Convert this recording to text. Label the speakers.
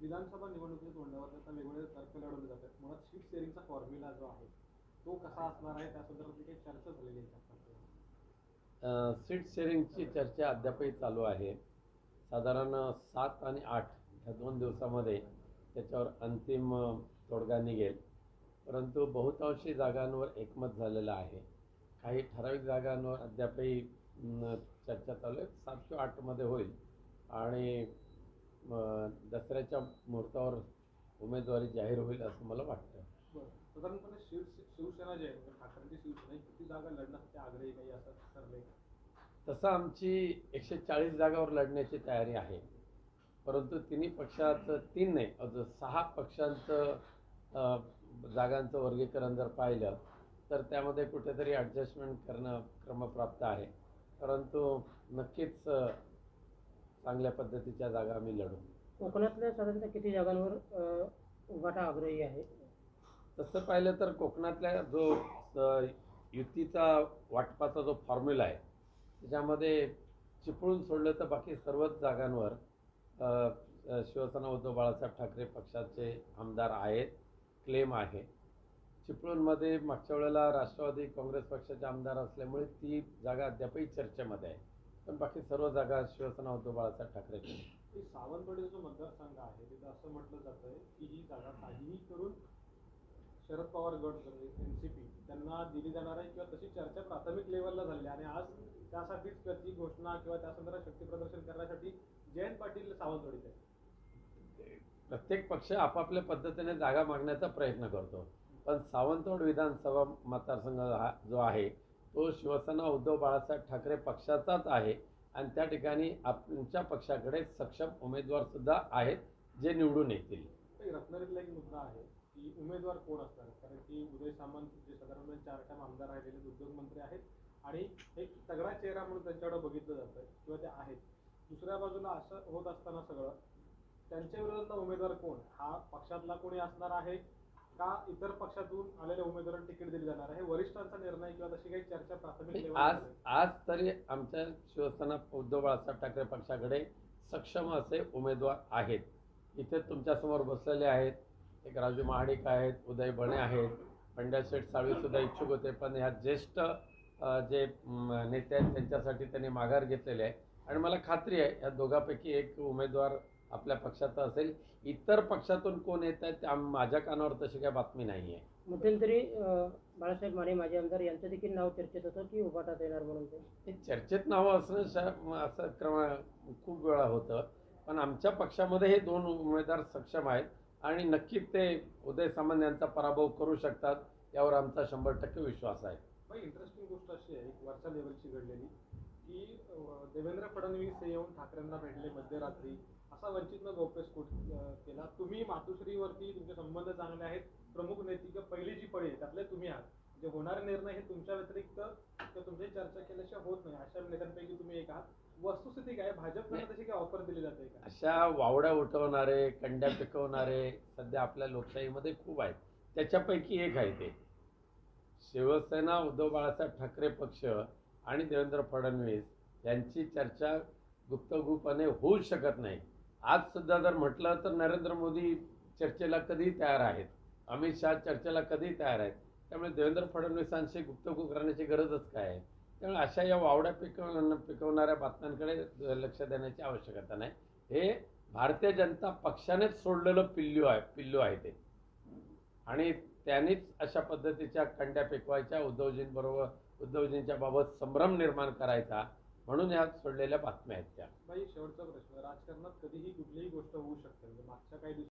Speaker 1: विधानसभा निवडणुकीच्या तोंडावर आता वेगवेगळे तर्क लढवले जातात. मुळात सीट शेअरिंगचा फॉर्म्युला जो आहे तो कसा असणार आहे? त्या संदर्भात काही चर्चा झालेली आहे
Speaker 2: सीट शेअरिंगची चर्चा अद्यापही चालू आहे. साधारण सात आणि आठ ह्या दोन दिवसामध्ये त्याच्यावर अंतिम तोडगा निघेल. परंतु बहुतांशी जागांवर एकमत झालेलं आहे. काही ठराविक जागांवर अद्यापही चर्चा चालू आहे सात किंवा आठमध्ये होईल. आणि दसऱ्याच्या मुहूर्तावर उमेदवारी जाहीर होईल असं मला वाटतं.
Speaker 1: साधारणपणे शिव शिवसेना जी आहे म्हणजे ठाकरेंची शिवसेना किती जागा लढण्यासाठी आग्रही काही असं ठरलंय का?
Speaker 2: तसं आमची एकशे चाळीस जागावर लढण्याची तयारी आहे. परंतु तिन्ही पक्षाचं तीन नाही अजून सहा पक्षांचं जागांचं वर्गीकरण जर पाहिलं तर त्यामध्ये कुठेतरी ॲडजस्टमेंट करणं क्रमप्राप्त आहे. परंतु नक्कीच चांगल्या पद्धतीच्या जागा आम्ही लढू
Speaker 3: कोकणातल्या साधारणतः किती जागांवर उभाटा आग्रही आहे?
Speaker 2: तसं पाहिलं तर कोकणातल्या जो युतीचा वाटपाचा जो फॉर्म्युला आहे त्याच्यामध्ये चिपळूण सोडलं तर बाकी सर्वच जागांवर शिवसेना उद्धव बाळासाहेब ठाकरे पक्षाचे आमदार आहेत क्लेम आहे. चिपळूणमध्ये मागच्या वेळेला राष्ट्रवादी काँग्रेस पक्षाचे आमदार असल्यामुळे ती जागा अद्यापही चर्चेमध्ये आहे. पण बाकी सर्व जागा शिवसेना उद्धव बाळासाहेब ठाकरे
Speaker 1: की सावंतवाडीचा जो मतदारसंघ आहे तिथं असं म्हटलं जातंय की ही जागा काहीही करून शरद पवार गट एनसीपी त्यांना दिली जाणार आहे किंवा तशी चर्चा प्राथमिक लेवलला झाली आणि आज त्यासाठीच त्याची घोषणा किंवा त्या संदर्भात शक्ती प्रदर्शन करण्यासाठी जयंत पाटील सावंतवाडीत आहे
Speaker 2: प्रत्येक पक्ष आपापल्या पद्धतीने जागा मागण्याचा प्रयत्न करतो. पण सावंतवाड विधानसभा मतदारसंघ हा जो आहे तो शिवसेना उद्धव बाळासाहेब ठाकरे पक्षाचाच आहे आणि त्या ठिकाणी आमच्या पक्षाकडे सक्षम उमेदवारसुद्धा आहेत जे निवडून येतील.
Speaker 1: रत्नागिरीला रत्नागिरीतला एक मुद्दा आहे की उमेदवार कोण असतात कारण की उदय सामंत जे साधारणपणे चार टाइम आमदार राहिलेले उद्योगमंत्री आहेत आणि एक तगडा चेहरा म्हणून त्यांच्याकडे बघितलं जातं किंवा ते आहेत. दुसऱ्या बाजूला असं होत असताना सगळं त्यांच्या विरोधातला उमेदवार कोण? हा पक्षातला कोणी असणार आहे? का इतर पक्षातून आलेल्या उमेदवारांना तिकीट दिली जाणार आहे? वरिष्ठांचा निर्णय किंवा तशी काही चर्चा प्राथमिक
Speaker 2: आज. आज तरी आमच्या शिवसेना उद्धव बाळासाहेब ठाकरे पक्षाकडे सक्षम असे उमेदवार आहेत. इथे तुमच्यासमोर बसलेले आहेत. एक राजू महाडिक आहेत उदय बणे आहेत पंड्या शेठ साळवी सुद्धा इच्छुक होते पण ह्या ज्येष्ठ जे नेते आहेत त्यांच्यासाठी त्यांनी माघार घेतलेले आहे. आणि मला खात्री आहे या दोघांपैकी एक उमेदवार आपल्या पक्षाचा असेल. इतर पक्षातून कोण येत आहेत त्या माझ्या कानावर तशी काही बातमी नाही आहे
Speaker 3: मध्यंतरी बाळासाहेब माने माजी आमदार यांचं देखील नाव चर्चेत होतं की उभाटात येणार म्हणून ते?
Speaker 2: हे चर्चेत नावं असणं शा- असं क्रम खूप वेळा होतं. पण आमच्या पक्षामध्ये हे दोन उमेदवार सक्षम आहेत आणि नक्कीच ते उदय सामंत यांचा पराभव करू शकतात यावर आमचा शंभर टक्के विश्वास आहे.
Speaker 1: पण इंटरेस्टिंग गोष्ट अशी आहे एक वरच्या लेवलची घडलेली की देवेंद्र फडणवीस हे येऊन ठाकरेंना भेटले मध्यरात्री. असा वंचितनं अं, केला. तुम्ही मातोश्रीवरती तुमचे संबंध चांगले आहेत. प्रमुख नेते किंवा पहिली जी पळी त्यातले तुम्ही आहात. जे होणारे निर्णय हे तुमच्या व्यतिरिक्त किंवा तुमची चर्चा केल्याशिवाय होत नाही. अशा नेत्यांपैकी तुम्ही एक आहात. वस्तुस्थिती काय भाजपकडे तशी काही ऑफर दिली जाते का?
Speaker 2: अशा वावड्या उठवणारे कंड्या पिकवणारे सध्या आपल्या लोकशाहीमध्ये खूप आहेत. त्याच्यापैकी एक आहे ते. शिवसेना उद्धव बाळासाहेब ठाकरे पक्ष आणि देवेंद्र फडणवीस यांची चर्चा गुप्तगुप्तपणे होऊ शकत नाही. आज सुद्धा जर म्हटलं तर नरेंद्र मोदी चर्चेला कधी तयार आहेत. अमित शहा चर्चेला कधी तयार आहेत. त्यामुळे देवेंद्र फडणवीसांशी गुप्तगुप्त करण्याची गरजच काय आहे? त्यामुळे अशा या वावड्या पिकव पिकवणाऱ्या बातम्यांकडे लक्ष देण्याची आवश्यकता नाही. हे भारतीय जनता पक्षानेच सोडलेलं पिल्लू आहे पिल्लू आहे ते. आणि त्यांनीच अशा पद्धतीच्या कंड्या पिकवायच्या उद्धवजींबरोबर उद्धवजींच्या बाबत संभ्रम निर्माण करायचा. म्हणून ह्या सोडलेल्या बातम्या आहेत त्या.
Speaker 1: बाई शेवटचा प्रश्न. राजकारणात कधीही कुठलीही गोष्ट होऊ शकते. म्हणजे मागच्या काही